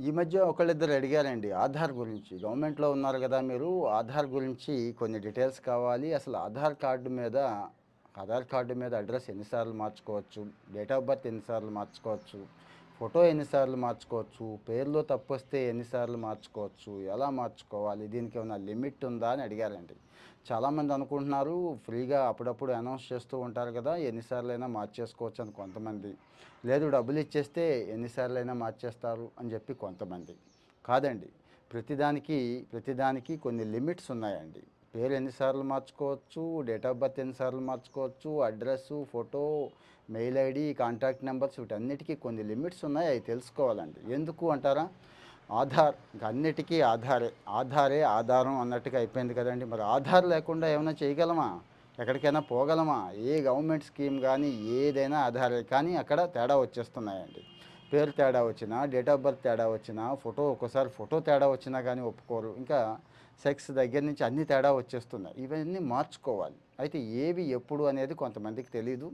ఈ మధ్య ఒకళ్ళిద్దరు అడిగారండి ఆధార్ గురించి. గవర్నమెంట్లో ఉన్నారు కదా మీరు ఆధార్ గురించి కొన్ని డీటెయిల్స్ కావాలి. అసలు ఆధార్ కార్డు మీద ఆధార్ కార్డు మీద అడ్రస్ ఎన్నిసార్లు మార్చుకోవచ్చు? డేట్ ఆఫ్ బర్త్ ఎన్నిసార్లు మార్చుకోవచ్చు? ఫోటో ఎన్నిసార్లు మార్చుకోవచ్చు పేర్లో తప్పు వస్తే ఎన్నిసార్లు మార్చుకోవచ్చు ఎలా మార్చుకోవాలి దీనికి ఏమైనా లిమిట్ ఉందా అని అడిగారండి. చాలామంది అనుకుంటున్నారు ఫ్రీగా అప్పుడప్పుడు అనౌన్స్ చేస్తూ ఉంటారు కదా ఎన్నిసార్లు అయినా మార్చేసుకోవచ్చు అని కొంతమంది. లేదు డబ్బులు ఇచ్చేస్తే ఎన్నిసార్లు అయినా మార్చేస్తారు అని చెప్పి కొంతమంది. కాదండి ప్రతిదానికి ప్రతిదానికి కొన్ని లిమిట్స్ ఉన్నాయండి. పేరు ఎన్నిసార్లు మార్చుకోవచ్చు డేట్ ఆఫ్ బర్త్ ఎన్నిసార్లు మార్చుకోవచ్చు address photo mail ID contact numbers వీటన్నిటికీ కొన్ని లిమిట్స్ ఉన్నాయి అవి తెలుసుకోవాలండి. ఎందుకు అంటారా? ఆధార్ అన్నిటికీ ఆధారే ఆధారే ఆధారం అన్నట్టుగా అయిపోయింది కదండి. మరి ఆధార్ లేకుండా ఏమైనా చేయగలమా? ఎక్కడికైనా పోగలమా? ఏ గవర్నమెంట్ స్కీమ్ కానీ ఏదైనా ఆధారే కానీ అక్కడ తేడా వచ్చేస్తున్నాయండి. పేరు తేడా వచ్చినా డేట్ ఆఫ్ బర్త్ తేడా వచ్చినా ఫోటో ఒక్కోసారి ఫోటో తేడా వచ్చినా కానీ ఒప్పుకోరు. ఇంకా సెక్స్ దగ్గర నుంచి అన్ని తేడా వచ్చేస్తున్నాయి ఇవన్నీ మార్చుకోవాలి. అయితే ఏవి ఎప్పుడు అనేది కొంతమందికి తెలియదు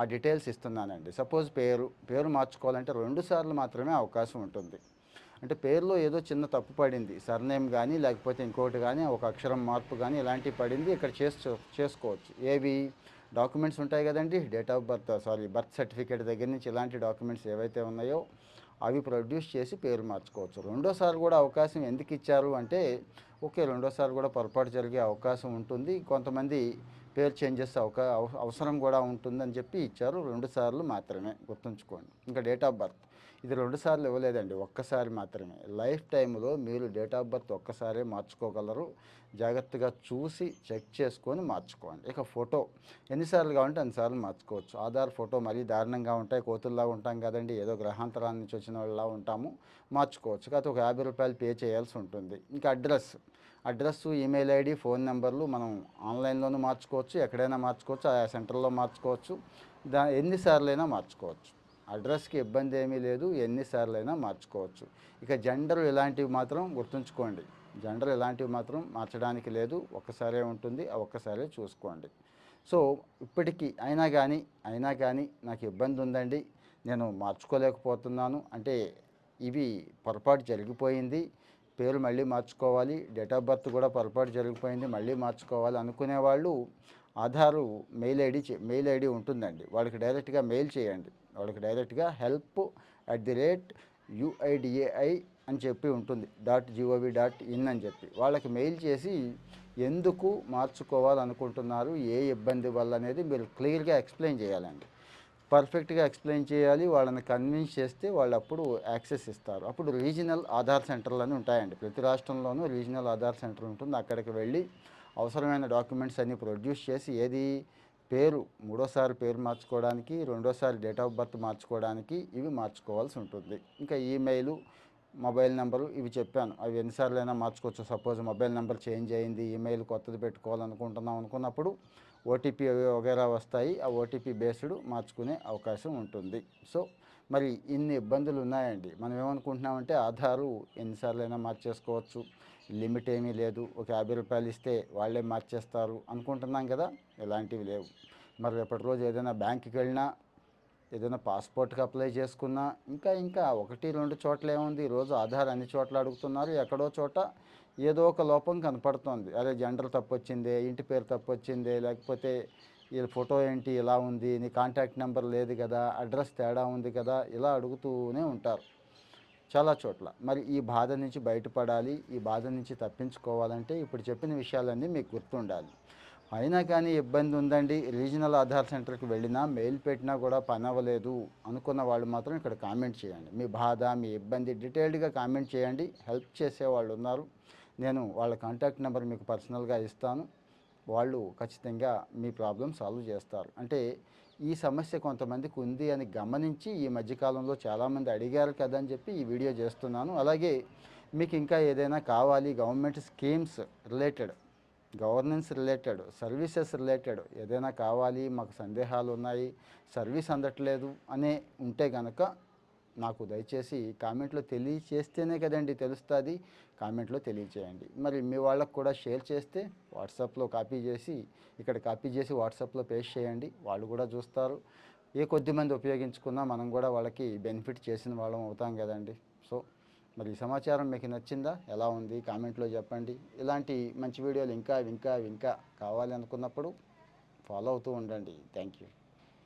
ఆ డీటెయిల్స్ ఇస్తున్నానండి. సపోజ్ పేరు పేరు మార్చుకోవాలంటే రెండు సార్లు మాత్రమే అవకాశం ఉంటుంది. అంటే పేరులో ఏదో చిన్న తప్పు పడింది. సర్నేమ్ కానీ లేకపోతే ఇంకోటి కానీ ఒక అక్షరం మార్పు కానీ ఇలాంటివి పడింది. ఇక్కడ చేసు చేసుకోవచ్చు. ఏవి? డాక్యుమెంట్స్ ఉంటాయి కదండి. Date of birth sorry birth certificate దగ్గర నుంచి ఇలాంటి డాక్యుమెంట్స్ ఏవైతే ఉన్నాయో అవి ప్రొడ్యూస్ చేసి పేరు మార్చుకోవచ్చు. రెండోసారి కూడా అవకాశం ఎందుకు ఇచ్చారు అంటే ఓకే రెండోసారి కూడా పొరపాటు జరిగే అవకాశం ఉంటుంది. కొంతమంది పేరు చేంజెస్ అవకా అవసరం కూడా ఉంటుందని చెప్పి ఇచ్చారు. రెండు సార్లు మాత్రమే గుర్తుంచుకోండి. ఇంకా డేట్ ఆఫ్ బర్త్. ఇది రెండు సార్లు ఇవ్వలేదండి ఒక్కసారి మాత్రమే. లైఫ్ టైంలో మీరు డేట్ ఆఫ్ బర్త్ ఒక్కసారే మార్చుకోగలరు. జాగ్రత్తగా చూసి చెక్ చేసుకొని మార్చుకోండి. ఇక ఫోటో ఎన్నిసార్లు కావాలంటే అన్నిసార్లు మార్చుకోవచ్చు. ఆధార్ ఫోటో మరీ దారుణంగా ఉంటాయి కోతుల్లా ఉంటాం కదండి ఏదో గ్రహాంతరాల నుంచి వచ్చిన వాళ్ళలా ఉంటాము మార్చుకోవచ్చు. కాకపోతే ఒక యాభై రూపాయలు పే చేయాల్సి ఉంటుంది. ఇంకా address address email ID phone నెంబర్లు మనం ఆన్లైన్లోనూ మార్చుకోవచ్చు ఎక్కడైనా మార్చుకోవచ్చు ఆ సెంటర్లో మార్చుకోవచ్చు. దా ఎన్నిసార్లు అయినా మార్చుకోవచ్చు. అడ్రస్కి ఇబ్బంది ఏమీ లేదు. ఎన్నిసార్లు అయినా మార్చుకోవచ్చు. ఇక జెండర్ ఇలాంటివి మాత్రం గుర్తుంచుకోండి. జెండర్ ఇలాంటివి మాత్రం మార్చడానికి లేదు. ఒక్కసారే ఉంటుంది. ఆ ఒక్కసారే చూసుకోండి. సో ఇప్పటికీ అయినా కానీ అయినా కానీ నాకు ఇబ్బంది ఉందండి. నేను మార్చుకోలేకపోతున్నాను. అంటే ఇవి పొరపాటు జరిగిపోయింది. పేరు మళ్ళీ మార్చుకోవాలి. డేట్ ఆఫ్ బర్త్ కూడా పొరపాటు జరిగిపోయింది. మళ్ళీ మార్చుకోవాలి అనుకునే వాళ్ళు Aadhaar mail ID mail ID ఉంటుందండి. వాళ్ళకి డైరెక్ట్గా మెయిల్ చేయండి. వాళ్ళకి డైరెక్ట్గా help at the rate UIDAI అని చెప్పి ఉంటుంది. డాట్ జిఓవి డాట్ ఇన్ అని చెప్పి. వాళ్ళకి మెయిల్ చేసి ఎందుకు మార్చుకోవాలనుకుంటున్నారు? ఏ ఇబ్బంది వల్ల అనేది మీరు క్లియర్గా ఎక్స్ప్లెయిన్ చేయాలండి. పర్ఫెక్ట్గా ఎక్స్ప్లెయిన్ చేయాలి. వాళ్ళని కన్విన్స్ చేస్తే వాళ్ళు అప్పుడు యాక్సెస్ ఇస్తారు. అప్పుడు రీజనల్ ఆధార్ సెంటర్లు అని ఉంటాయండి. ప్రతి రాష్ట్రంలోనూ రీజనల్ ఆధార్ సెంటర్ ఉంటుంది. అక్కడికి వెళ్ళి అవసరమైన డాక్యుమెంట్స్ అన్నీ ప్రొడ్యూస్ చేసి ఏది పేరు మూడోసారి పేరు మార్చుకోవడానికి రెండోసారి డేట్ ఆఫ్ బర్త్ మార్చుకోవడానికి ఇవి మార్చుకోవాల్సి ఉంటుంది. ఇంకా ఈమెయిల్ మొబైల్ నెంబరు ఇవి చెప్పాను. అవి ఎన్నిసార్లు అయినా మార్చుకోవచ్చు. సపోజ్ మొబైల్ నెంబర్ చేంజ్ అయింది ఈమెయిల్ కొత్తది పెట్టుకోవాలనుకుంటున్నాం అనుకున్నప్పుడు ఓటీపీ వగేరా వస్తాయి. ఆ ఓటీపీ బేస్డ్ మార్చుకునే అవకాశం ఉంటుంది. సో మరి ఇన్ని ఇబ్బందులు ఉన్నాయండి మనం ఏమనుకుంటున్నామంటే ఆధారు ఎన్నిసార్లైనా మార్చేసుకోవచ్చు. లిమిట్ ఏమీ లేదు. ఒక యాభై రూపాయలు ఇస్తే వాళ్ళే మార్చేస్తారు అనుకుంటున్నాం కదా. ఇలాంటివి లేవు. మరి రేపటి రోజు ఏదైనా బ్యాంకుకి వెళ్ళినా ఏదైనా పాస్పోర్ట్కి అప్లై చేసుకున్నా ఇంకా ఇంకా ఒకటి రెండు చోట్ల ఏముంది ఈరోజు ఆధార్ అన్ని చోట్ల అడుగుతున్నారు. ఎక్కడో చోట ఏదో ఒక లోపం కనపడుతోంది. అదే జెండర్ తప్పు వచ్చిందే ఇంటి పేరు తప్పు వచ్చిందే లేకపోతే వీళ్ళ ఫోటో ఏంటి ఇలా ఉంది నీ కాంటాక్ట్ నెంబర్ లేదు కదా అడ్రస్ తేడా ఉంది కదా ఇలా అడుగుతూనే ఉంటారు. చాలా చోట్ల. మరి ఈ బాధ నుంచి బయటపడాలి ఈ బాధ నుంచి తప్పించుకోవాలంటే ఇప్పుడు చెప్పిన విషయాలన్నీ మీకు గుర్తుండాలి. అయినా కానీ ఇబ్బంది ఉందండి రీజనల్ ఆధార్ సెంటర్కి వెళ్ళినా మెయిల్ పెట్టినా కూడా పని అవ్వలేదు అనుకున్న వాళ్ళు మాత్రం ఇక్కడ కామెంట్ చేయండి. మీ బాధ మీ ఇబ్బంది డీటెయిల్డ్గా కామెంట్ చేయండి. హెల్ప్ చేసే వాళ్ళు ఉన్నారు. నేను వాళ్ళ కాంటాక్ట్ నెంబర్ మీకు పర్సనల్గా ఇస్తాను. వాళ్ళు ఖచ్చితంగా మీ ప్రాబ్లం సాల్వ్ చేస్తారు. అంటే ఈ సమస్య కొంతమందికి ఉంది అని గమనించి ఈ మధ్యకాలంలో చాలామంది అడిగారు కదా అని చెప్పి ఈ వీడియో చేస్తున్నాను. అలాగే మీకు ఇంకా ఏదైనా కావాలి government schemes related governance related services related ఏదైనా కావాలి మాకు సందేహాలు ఉన్నాయి సర్వీస్ అందట్లేదు అనే ఉంటే కనుక నాకు దయచేసి కామెంట్లో తెలియచేస్తేనే కదండి తెలుస్తుంది. కామెంట్లో తెలియచేయండి. మరి మీ వాళ్ళకు కూడా షేర్ చేస్తే వాట్సాప్లో కాపీ చేసి ఇక్కడ కాపీ చేసి వాట్సాప్లో పేస్ట్ చేయండి. వాళ్ళు కూడా చూస్తారు. ఏ కొద్ది మంది ఉపయోగించుకున్నా మనం కూడా వాళ్ళకి బెనిఫిట్ చేసిన వాళ్ళం అవుతాం కదండి. సో మరి ఈ సమాచారం మీకు నచ్చిందా? ఎలా ఉంది? కామెంట్లో చెప్పండి. ఇలాంటి మంచి వీడియోలు ఇంకా ఇంకా ఇంకా కావాలి అనుకున్నప్పుడు ఫాలో అవుతూ ఉండండి. Thank you.